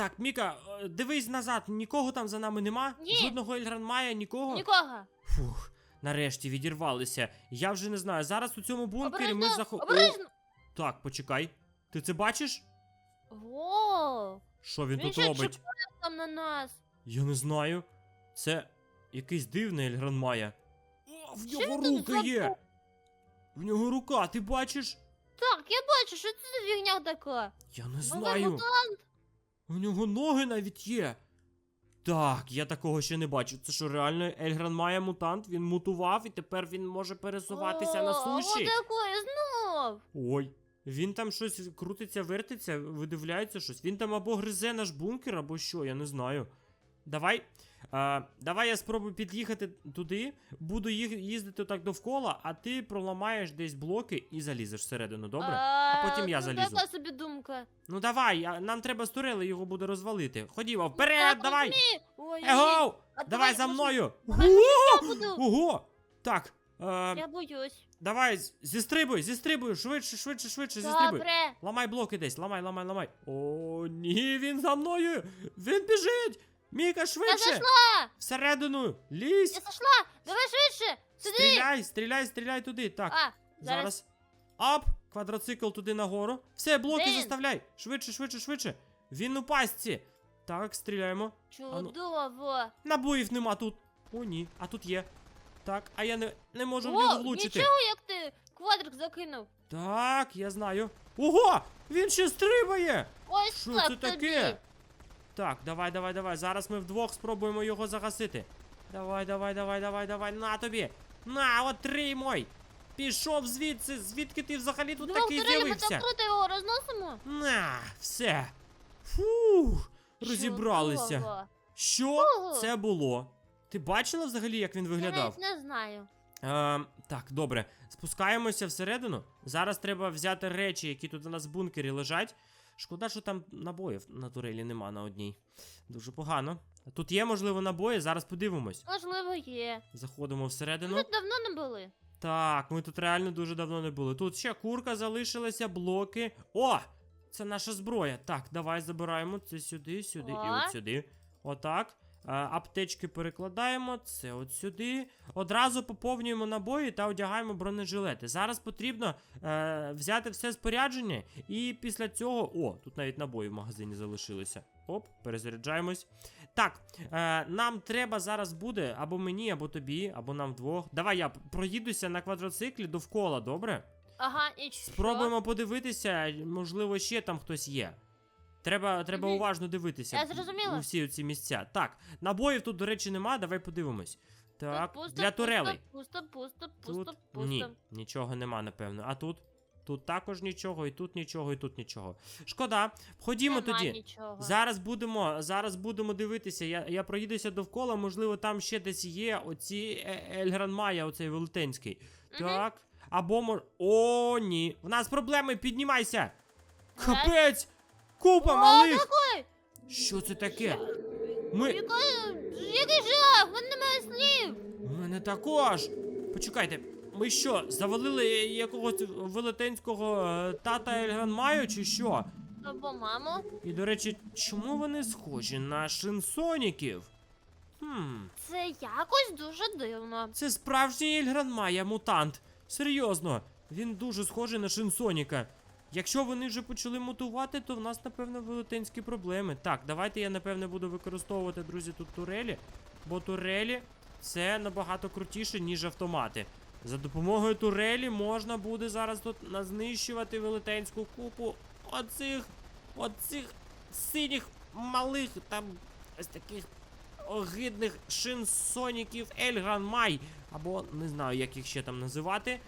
Так, Міка, е, дивись назад, нікого там за нами нема? Ні. Жодного Ельгранмая, нікого? Нікого. Фух, нарешті відірвалися. Я вже не знаю. Зараз у цьому бункері ми Обережно, заходимо. обережно. Так, почекай. Ти це бачиш? Воу. Що він Він тут ще робить? чіпає там на нас. Я не знаю. Це якийсь дивний Ельгранмая. О, в Що нього він тут є! В нього рука, ти бачиш? Так, я бачу, що це за фігня така. Я не знаю. мутант. У нього ноги навіть є. Так, я такого ще не бачу. Це що, реально Ельгран має мутант? Він мутував і тепер він може пересуватися на О, на суші. от такої знов. Ой, він там щось крутиться, вертиться, видивляється щось. Він там або гризе наш бункер, або що, я не знаю. Давай. А, давай я спробую під'їхати туди, буду їх, їздити так довкола, а ти проламаєш десь блоки і залізеш всередину, добре? А, потім я ну, залізу. Така собі думка. Ну давай, нам треба з турели його буде розвалити. Ходімо, Так, вперед, давай! Ой, Его! Давай за мною! Ого! Так, е, Я боюсь. давай, зістрибуй, зістрибуй, швидше, швидше, швидше, зістрибуй. Добре. Ламай блоки десь, ламай, ламай, ламай. О, ні, він за мною! Він біжить! Міка, Я швидше! зайшла. Всередину! Лізь! Я зайшла. Давай швидше. Сюди. Стріляй, стріляй, стріляй туди. Так, А, зараз. зараз. Ап! Квадроцикл туди нагору. Все, блоки Де заставляй! Швидше, швидше, швидше. Він у пастці. Так, стріляємо. ну. Чудово. Набоїв нема тут. О, ні, а тут є. Так, а я не, не можу в О, нього влучити. нічого, як ти квадрик закинув. Так, я знаю. Ого! Він ще стрибає! Ось Що так це таке? Так, давай, давай, давай. Зараз ми вдвох спробуємо його загасити. Давай, давай, давай, давай, давай. На тобі. На, отримуй. Пішов звідси. Звідки ти взагалі тут Двох такий турелі ми з'явився? так круто його розносимо. На, все. Фух, розібралися. Чудово. Що Ого. це було? Ти бачила взагалі, як він Я виглядав? навіть не знаю. Е, так, добре. Спускаємося всередину. Зараз треба взяти речі, які тут у нас в бункері лежать. Шкода, що там набоїв на турелі нема на одній. Дуже погано. Тут є, можливо, набої, зараз подивимось. Можливо, є. Заходимо всередину. Ми тут давно не були. Так, ми тут реально дуже давно не були. Тут ще курка залишилася, блоки. О! Це наша зброя. Так, давай забираємо це сюди, сюди і от сюди. Отак. Е, аптечки перекладаємо, це от сюди. Одразу поповнюємо набої та одягаємо бронежилети. Зараз потрібно е, взяти все спорядження, і після цього. О, тут навіть набої в магазині залишилися. Оп, перезаряджаємось. Так, е, нам треба зараз буде або мені, або тобі, або нам вдвох. Давай я проїдуся на квадроциклі довкола, добре? Ага, і що? Спробуємо подивитися, можливо, ще там хтось є. Треба, треба Мгм. уважно дивитися. Я зрозуміла. У всі ці місця. Так, набоїв тут, до речі, нема, давай подивимось. Так, пусто, для турелей. Пусто, пусто, пусто, Тут пусто. ні, нічого нема, напевно. А тут? Тут також нічого, і тут нічого, і тут нічого. Шкода. Ходімо Нема тоді. нічого. Зараз будемо, зараз будемо дивитися. Я, я проїдуся довкола, можливо, там ще десь є оці е- Ельгран Майя, оцей велетенський. Мгм. Так. Або мож. О, ні. В нас проблеми, піднімайся! Раз. Капець! Купа О, малих! такой! Що це таке? Ми. Яка... Який жах! В мене немає слів! У мене також. Почекайте, ми що, завалили якогось велетенського е, тата Ельгран Майю, чи що? Або мамо. І до речі, чому вони схожі на шинсоніків? Хм. Це якось дуже дивно. Це справжній Ельгран Майя мутант. Серйозно, він дуже схожий на Шинсоніка. Якщо вони вже почали мутувати, то в нас, напевно, велетенські проблеми. Так, давайте я, напевне, буду використовувати, друзі, тут турелі. Бо турелі це набагато крутіше, ніж автомати. За допомогою турелі можна буде зараз тут назнищувати велетенську купу оцих, оцих синіх малих там ось таких огидних шинсоніків Ельгран Май. Або не знаю, як їх ще там називати.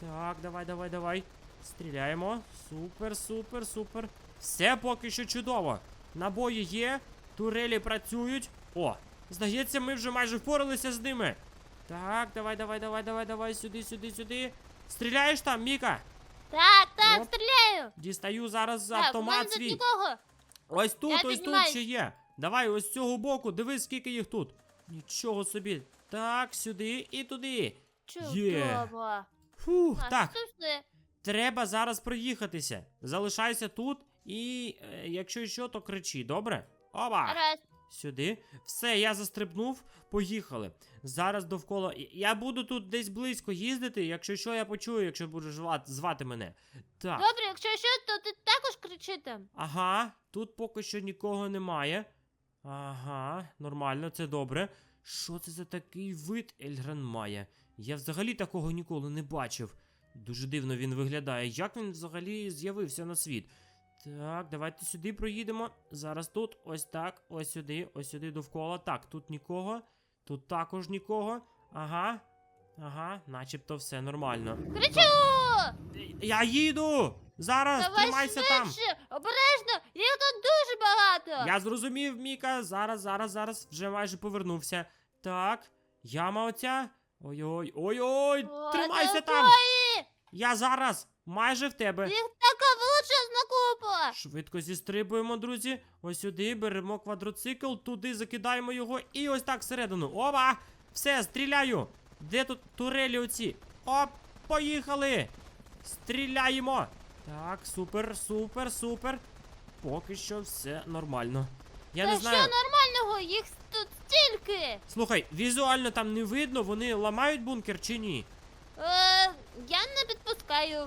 Так, давай, давай, давай. Стріляємо. Супер, супер, супер. Все поки що чудово. Набої є, турелі працюють. О, здається, ми вже майже впоралися з ними. Так, давай, давай, давай, давай, давай, сюди, сюди, сюди. Стріляєш там, Міка? Так, так, Оп. стріляю! Дістаю зараз Так, у мене тут свій. нікого. Ось тут, Я ось тут піднімаюсь. ще є. Давай, ось з цього боку, дивись, скільки їх тут. Нічого собі. Так, сюди і туди. Чудово. Фух, А, так, все. Треба зараз проїхатися. Залишайся тут і е, якщо що, то кричи, добре? Оба! Гаразд. Сюди. Все, я застрибнув. Поїхали. Зараз довкола. Я- буду тут десь близько їздити, якщо що, я почую, якщо будеш звати мене. Так. Добре, якщо що, то ти також кричи там. Ага, тут поки що нікого немає. Ага, нормально, це добре. Що це за такий вид Ельгран має? Я взагалі такого ніколи не бачив. Дуже дивно він виглядає. Як він взагалі з'явився на світ? Так, давайте сюди проїдемо. Зараз тут, ось так, ось сюди, ось сюди довкола. Так, тут нікого. Тут також нікого. Ага. Ага, начебто все нормально. Кричу! Я їду! Зараз Давай тримайся там! Обережно! Їх тут дуже багато! Я зрозумів, Міка. Зараз, зараз, зараз вже майже повернувся. Так, яма оця. Ой-ой, ой-ой, тримайся там! Я зараз майже в тебе. Їх така величезна купа! Швидко зістрибуємо, друзі. Ось сюди беремо квадроцикл, туди закидаємо його і ось так всередину. Опа! Все, стріляю! Де тут турелі оці? Оп, поїхали! Стріляємо! Так, супер, супер, супер. Поки що все нормально. Я Та не знаю. що нормального? Їх тут стільки! Слухай, візуально там не видно, вони ламають бункер чи ні? Я не підпускаю.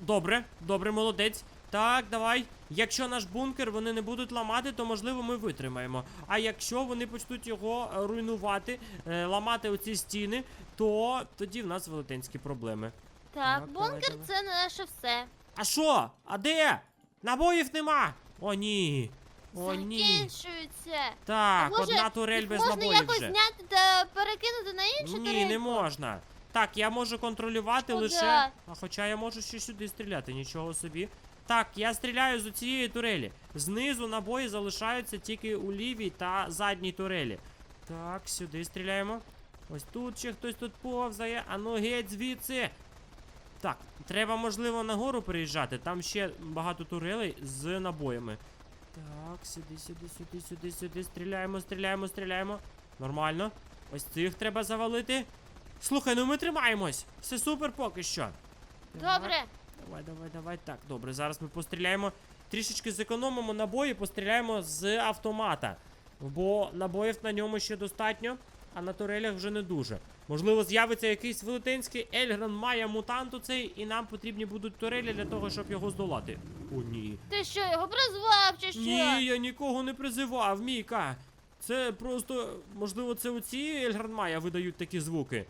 Добре, добре, молодець. Так, давай. Якщо наш бункер вони не будуть ламати, то можливо ми витримаємо. А якщо вони почнуть його е, руйнувати, е, ламати оці стіни, то тоді в нас велетенські проблеми. Так, Так, бункер давай. це наше все. А що? А де? Набоїв нема! О, ні. О, ні. Закінчується. Так, може, одна турель без можна набоїв якось вже. зняти та перекинути на іншу Ні, тарелку? не можна. Так, я можу контролювати Шкода. лише. А хоча я можу ще сюди стріляти, нічого собі. Так, я стріляю з цієї турелі. Знизу набої залишаються тільки у лівій та задній турелі. Так, сюди стріляємо. Ось тут ще хтось тут повзає. А ну геть звідси. Так, треба, можливо, нагору переїжджати. Там ще багато турелей з набоями. Так, сюди, сюди, сюди, сюди, сюди. Стріляємо, стріляємо, стріляємо. Нормально. Ось цих треба завалити. Слухай, ну ми тримаємось. Все супер поки що. Добре. Давай, давай, давай. Так, добре. Зараз ми постріляємо. Трішечки зекономимо набої, постріляємо з автомата. Бо набоїв на ньому ще достатньо, а на турелях вже не дуже. Можливо, з'явиться якийсь велетенський Ельгран Майя мутант у цей, і нам потрібні будуть турелі для того, щоб його здолати. О, ні. Ти що, його призвав чи що? Ні, я нікого не призивав, Міка. Це просто, можливо, це оці Ельгран Майя видають такі звуки.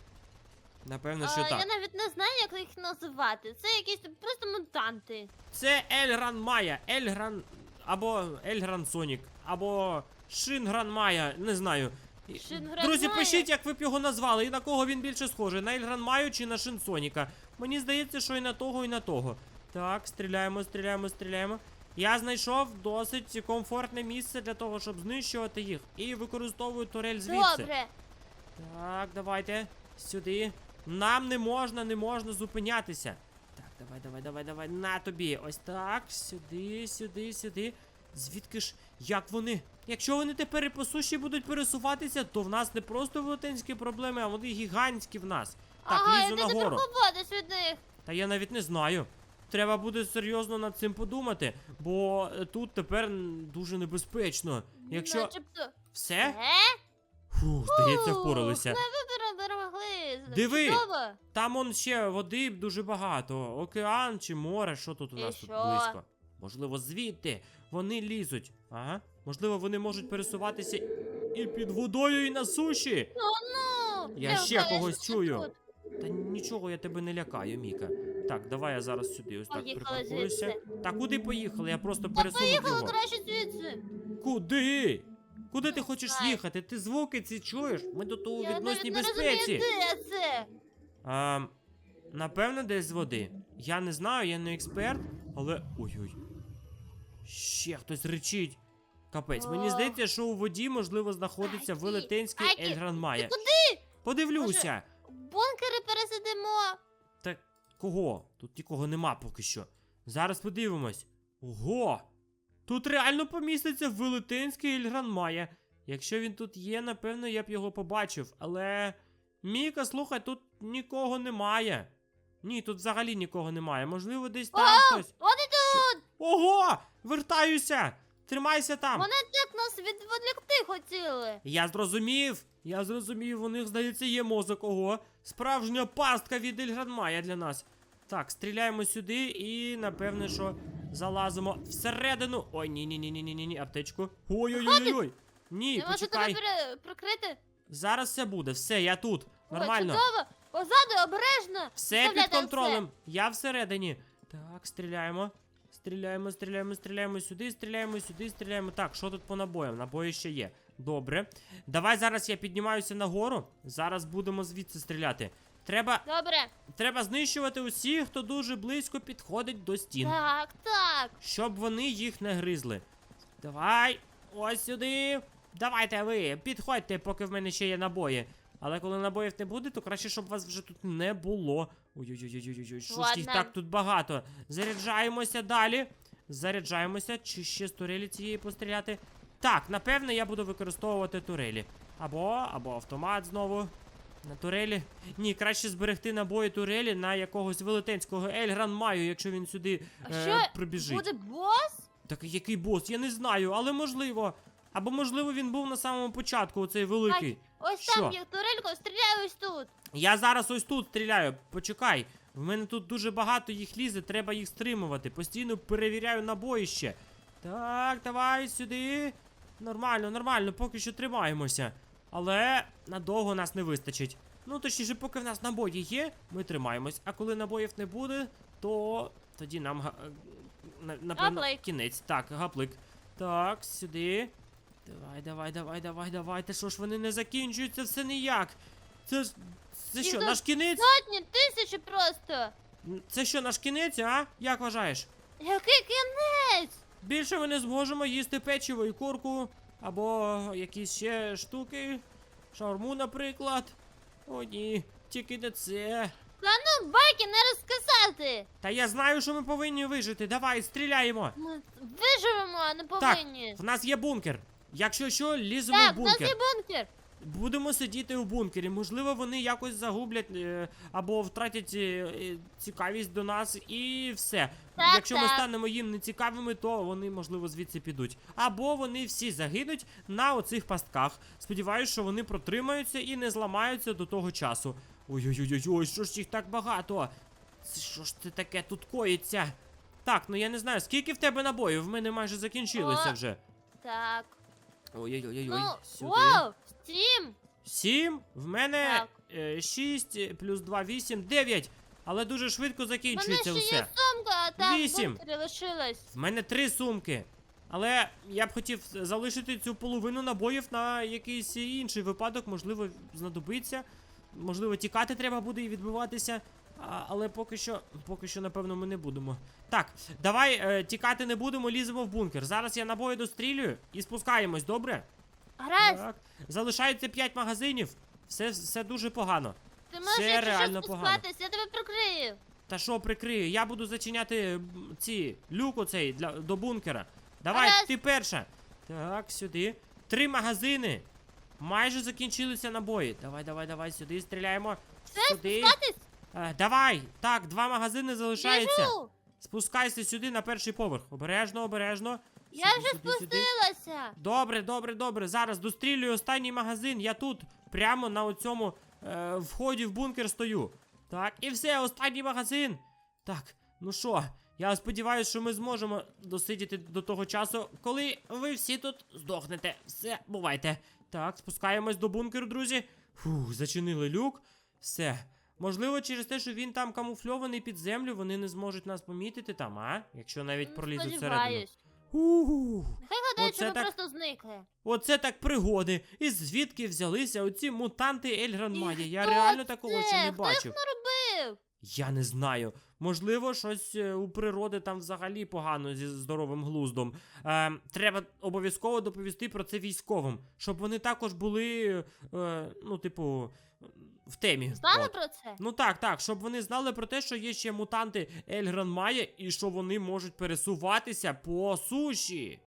Напевно, що А, так. я навіть не знаю, як їх називати. Це якісь просто мутанти. Це Ельгран Майя, Ельгран або Ельгран Сонік, або Шингран Майя, не знаю. Шингран Друзі, Майя? пишіть, як ви б його назвали, і на кого він більше схожий, на Ельгран Майю чи на Шин Соніка. Мені здається, що і на того, і на того. Так, стріляємо, стріляємо, стріляємо. Я знайшов досить комфортне місце для того, щоб знищувати їх. І використовую турель звідси. Добре. Так, давайте. Сюди. Нам не можна, не можна зупинятися. Так, давай, давай, давай, давай. На тобі. Ось так. Сюди, сюди, сюди. Звідки ж? Як вони? Якщо вони тепер і по суші будуть пересуватися, то в нас не просто велетенські проблеми, а вони гігантські в нас. Так, ага, лізу і ти нагору. заховатись від них. Та я навіть не знаю. Треба буде серйозно над цим подумати, бо е, тут тепер дуже небезпечно. Якщо Начебто. все, Е? Фу, здається, впоралися. Ми вибір- Диви. Чудово. Там он ще води дуже багато. Океан чи море, що тут у І нас тут що? близько? Можливо, звідти вони лізуть. Ага. Можливо, вони можуть пересуватися і під водою, і на суші. Ну, ну. Я ще когось чую. тут. Та нічого я тебе не лякаю, Міка. Так, давай я зараз сюди ось так Поїхали припаркуюся. звідси. Та куди поїхали? Я просто пересунув поїхали його. краще звідси. Куди? Куди ти хочеш знаю. їхати? Ти звуки ці чуєш? Ми тут у Я відносній безпеці. де це. А, напевно, десь з води. Я не знаю, я не експерт, але. Ой-ой. Ще хтось речить. Капець, мені О. здається, що у воді, можливо, знаходиться Акі, велетенський Акі, Ельгран Майя. Ти куди? Подивлюся. Бункери пересидимо. Так кого? Тут нікого нема поки що. Зараз подивимось. Ого! Тут реально поміститься велетенський Ельгран Майя. Якщо він тут є, напевно, я б його побачив. Але. Міка, слухай, тут нікого немає. Ні, тут взагалі нікого немає. Можливо, десь там О, хтось. Вони тут. Ого! Вертаюся! Тримайся там. Вони так нас відволікти хотіли. Я зрозумів. Я зрозумів, у них, здається, є мозок. Ого. Справжня пастка від Ельгранмая для нас. Так, стріляємо сюди і, напевне, що залазимо всередину. Ой, ні, ні, ні, ні, ні, ні, ні, аптечку. Ой-ой-ой-ой. Ні, Не можу тебе почекай. пере- прикрити. Зараз все буде. Все, я тут. Ой, Нормально. чудово. Позаду обережно. Все під Вставляйте контролем. Я всередині. Так, стріляємо. Стріляємо, стріляємо, стріляємо сюди, стріляємо сюди, стріляємо. Так, що тут по набоям? Набої ще є. Добре. Давай зараз я піднімаюся нагору. Зараз будемо звідси стріляти. Треба. Добре. треба знищувати усіх, хто дуже близько підходить до стін. Так, так. Щоб вони їх не гризли. Давай, ось сюди. Давайте ви, підходьте, поки в мене ще є набої. Але коли набоїв не буде, то краще, щоб вас вже тут не було. Ой-ой-ой-ой-ой, що ж їх так тут багато. Заряджаємося далі. Заряджаємося, чи ще з турелі цієї постріляти. Так, напевне, я буду використовувати турелі. Або, або автомат знову. На турелі. Ні, краще зберегти набої турелі на якогось велетенського Ельгран Маю, якщо він сюди А е, що, прибіжить. Буде бос? Так який бос? Я не знаю, але можливо. Або можливо він був на самому початку, оцей великий. Ось Що? там є турелько, стріляю ось тут. Я зараз ось тут стріляю. Почекай. В мене тут дуже багато їх лізе, треба їх стримувати. Постійно перевіряю набої ще. Так, давай сюди. Нормально, нормально, поки що тримаємося. Але надовго нас не вистачить. Ну, точніше, поки в нас набої є, ми тримаємось. А коли набоїв не буде, то тоді нам га- е, напевно Гаплик. кінець. Так, гаплик. Так, сюди. Давай, давай, давай, давай, давай. Та що ж вони не закінчуються все ніяк. Це ж. Це що, наш кінець? Сотні, тисячі просто. Це що, наш кінець, а? Як вважаєш? Який кінець? Більше ми не зможемо їсти печиво і курку, або якісь ще штуки. Шаурму, наприклад. О, ні, тільки не це. Та ну, байки не розказати. Та я знаю, що ми повинні вижити. Давай, стріляємо. Ми виживемо, а не повинні. В нас є бункер. Якщо що, ліземо Так, в в нас є бункер. Будемо сидіти у бункері. Можливо, вони якось загублять е, або втратять е, е, цікавість до нас і все. Так, Якщо ми станемо їм нецікавими, то вони, можливо, звідси підуть. Або вони всі загинуть на оцих пастках. Сподіваюсь, що вони протримаються і не зламаються до того часу. Ой-ой-ой, що ж їх так багато? Це що ж це таке тут коїться? Так, ну я не знаю, скільки в тебе набоїв? В мене майже закінчилися О. вже. Так. Ой-ой-ой, Ну, сюди. вау, сім. Сім. В мене Так. е, шість, плюс два, вісім, дев'ять. Але дуже швидко У мене закінчується ще все. є сумка, а там Вісім. в бункері лишилась. В мене три сумки. Але я б хотів залишити цю половину набоїв на якийсь інший випадок, можливо, знадобиться. Можливо, тікати треба буде і відбиватися. А, але поки що, поки що, напевно, ми не будемо. Так, давай е, тікати не будемо, ліземо в бункер. Зараз я набої дострілюю і спускаємось, добре? Гаразд, Так. Залишається 5 магазинів. Все, все дуже погано. ти можеш якщо реально щось погано. спускатись, я тебе прикрию. Та що прикрию? Я буду зачиняти м, ці люк оцей для до бункера. Давай, Гаразд. ти перша. Так, сюди. Три магазини. Майже закінчилися набої. Давай, давай, давай, сюди стріляємо. Все, сюди. спускатись? Е, давай. Так, два магазини залишаються. Біжу. Спускайся сюди на перший поверх. Обережно, обережно. Я Сюди, вже сюди, спустилася. Добре, добре, добре. Зараз дострілюю останній магазин. Я тут, прямо на оцьому е, вході в бункер стою. Так, і все, останній магазин. Так, ну що, я сподіваюся, що ми зможемо досидіти до того часу, коли ви всі тут здохнете. Все, бувайте. Так, спускаємось до бункеру, друзі. Фух, зачинили люк. Все. Можливо, через те, що він там камуфльований під землю, вони не зможуть нас помітити там, а? Якщо навіть Ну, пролізуть всередину. Ух. Нехай гадають, що ми так- просто зникли. Оце так пригоди. І звідки взялися оці мутанти Ельгран Майя? Я реально такого ще не Хто їх бачив. наробив? Я не знаю. Можливо, щось е, у природи там взагалі погано зі здоровим глуздом. Е, треба обов'язково доповісти про це військовим, щоб вони також були, е, ну, типу, в темі. Знали про це? Ну так, так, щоб вони знали про те, що є ще мутанти Ельгран Майя і що вони можуть пересуватися по суші.